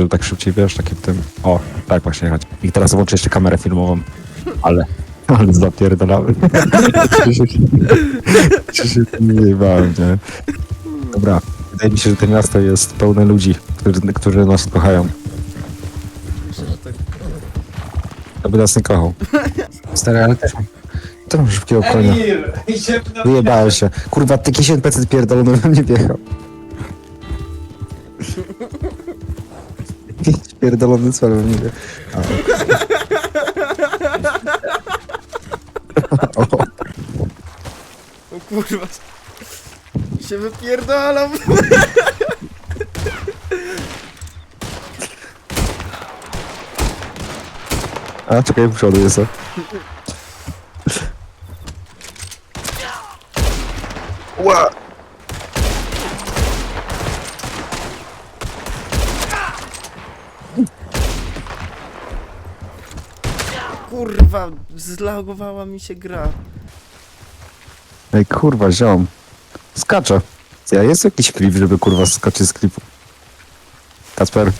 Żeby tak szybciej, wiesz, takie w tym... O, tak właśnie jechać. I teraz włączę jeszcze kamerę filmową. Ale... Ale zapierdalałem. Czy się nie bałem, nie? Dobra. Wydaje mi się, że to miasto jest pełne ludzi, którzy, którzy nas kochają. Myślę, że tak. Aby nas nie kochał. Stary, ale też. Też mam szybkiego konia. Emir, idziemy na Wyjebałem się. Kurwa, ty jakiś NPC pierdolony we mnie wjechał. Pierdolony cel mnie wjechał. O. O. O kurwa. Się wypierdalam. A, czekaj, w przodu jest. o. Ła! Kurwa, zlagowała mi się gra. Ej, kurwa, ziom. Skacze. Ja, jest jakiś klip, żeby kurwa skacze z klipu. Kacper.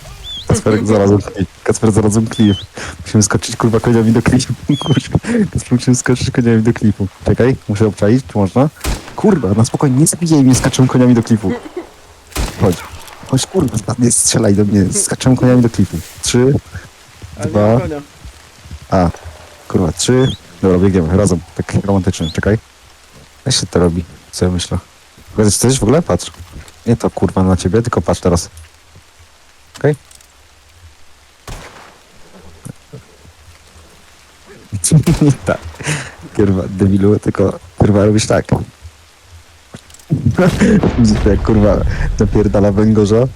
Kacper, znalazłem klip. Kacper, znalazłem klip. Musimy skoczyć kurwa koniami do klipu. Kurwa. Kacper, musimy skoczyć koniami do klipu. Czekaj, muszę obczaić, czy można? Kurwa, na spokojnie, nie zabijaj mnie, skaczemy koniami do klipu. Chodź. Chodź, kurwa, nie strzelaj do mnie, skaczemy koniami do klipu. Trzy, Ale Dwa. nie ma konia. a, kurwa, trzy. Dobra, biegniemy, razem, tak romantycznie, czekaj. Jak się to robi? Co ja myślę? Powiedz coś w ogóle? Patrz. Nie to kurwa na ciebie, tylko patrz teraz. Okej? Nie tak. Kurwa, debilu, tylko kurwa robisz tak. Widzisz jak kurwa napierdala węgorza?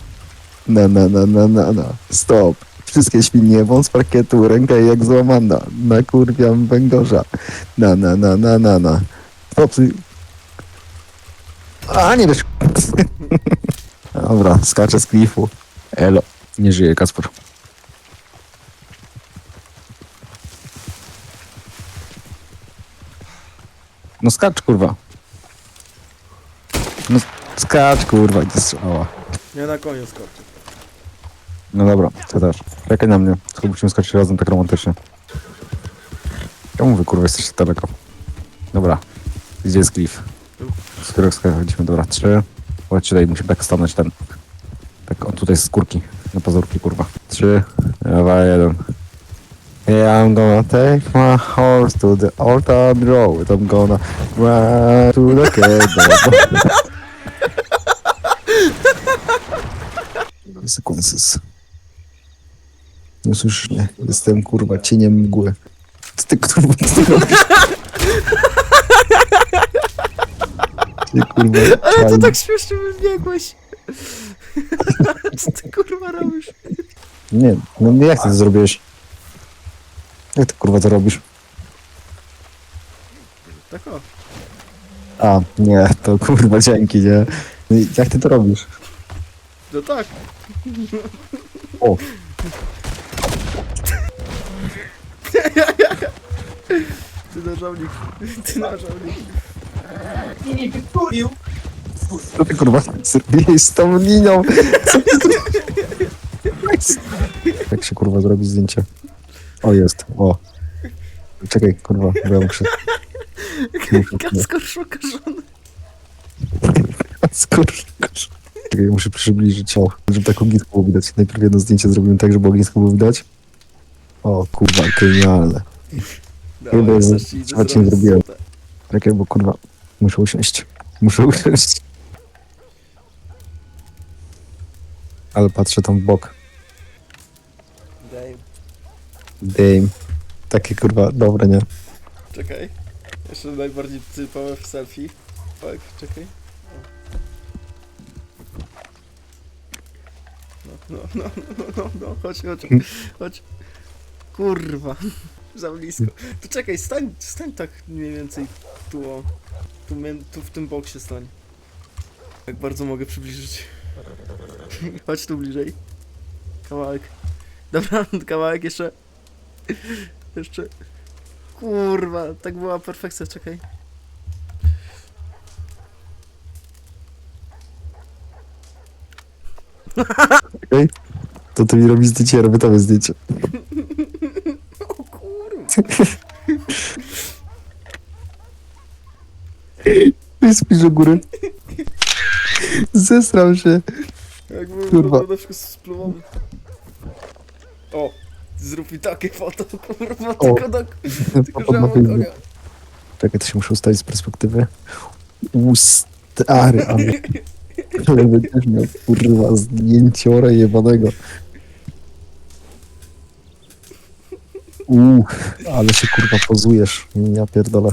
Na, na, na, na, na, na. Stop. Wszystkie świnie wąs parkietu, ręka jak złamana. Nakurwiam węgorza. Na, na, na, na, na, na. Stop. A, nie wiesz. Dobra, skaczę z klifu. Elo. Nie żyje Kasper. No skacz, kurwa. No skacz, kurwa, nie strzała. Nie na koniu skoczy. No dobra, to też. Czekaj na mnie. Tylko musimy skoczyć razem tak romantycznie. Ja mówię, kurwa, jesteście daleko. Dobra. Gdzie jest klif? Z którego schodzimy? Dobra, trzy. Chodź tutaj, musi tak stanąć ten. Tak, o tutaj z skórki. Na pazurki, kurwa. Trzy, dwa, jeden. Yeah, I'm gonna take my horse to the town road. I'm gonna ride to the cave. Consequences. Nie słyszysz mnie. Jestem kurwa cieniem mgły. Co ty kurwa co ty robisz? Ty kurwa. Ale to tak śmiesznie wybiegłeś. Co ty kurwa robisz? Nie, no nie jak ty to zrobiłeś? Jak ty kurwa to robisz? Tak o. A, nie, to kurwa dzięki, nie? No Jak ty to robisz? No tak. O, Ty nożownik. Ty nożownik. nie wykulił. co ty kurwa zrobiłeś z tą linią? Co ty? Jak się kurwa zrobi zdjęcie? O, jest, o. Czekaj, kurwa, bo ja muszę... Kaskor szuka żony. Skurcz. Czekaj, muszę przybliżyć, o, żeby tak ognisko było widać. Najpierw jedno zdjęcie zrobimy tak, żeby ognisko było widać. O, kurwa, genialne. Chyba jest- coś ci zrobiłem. Czekaj, bo kurwa, muszę usiąść. Muszę usiąść. Ale patrzę tam w bok. Daj, Damn. Takie kurwa, dobre, nie? czekaj. Jeszcze najbardziej typowe w selfie. Tak, czekaj. No, no, no, no, no, no, chodź, chodź, chodź. Kurwa, za blisko. To czekaj, stań, stań tak mniej więcej tu, o. Tu, tu w tym boksie stań. Jak bardzo mogę przybliżyć. Chodź tu bliżej. Kawałek. Dobra, kawałek jeszcze. Jeszcze. Kurwa, tak była perfekcja, czekaj. To ty mi robisz zdjęcie, ja robię tobie zdjęcie. O spójrz do góry. Zesrał się. Jakby Kurwa. na. O, zrób mi takie foto, kurwa, tylko do... Tylko, że mam Facebook. konia. Czekaj, to się muszę ustawić z perspektywy. U stary, ale... Ale będziesz miał, kurwa, zdjęciora jebanego. Uuu, ale się kurwa pozujesz. Ja pierdolę.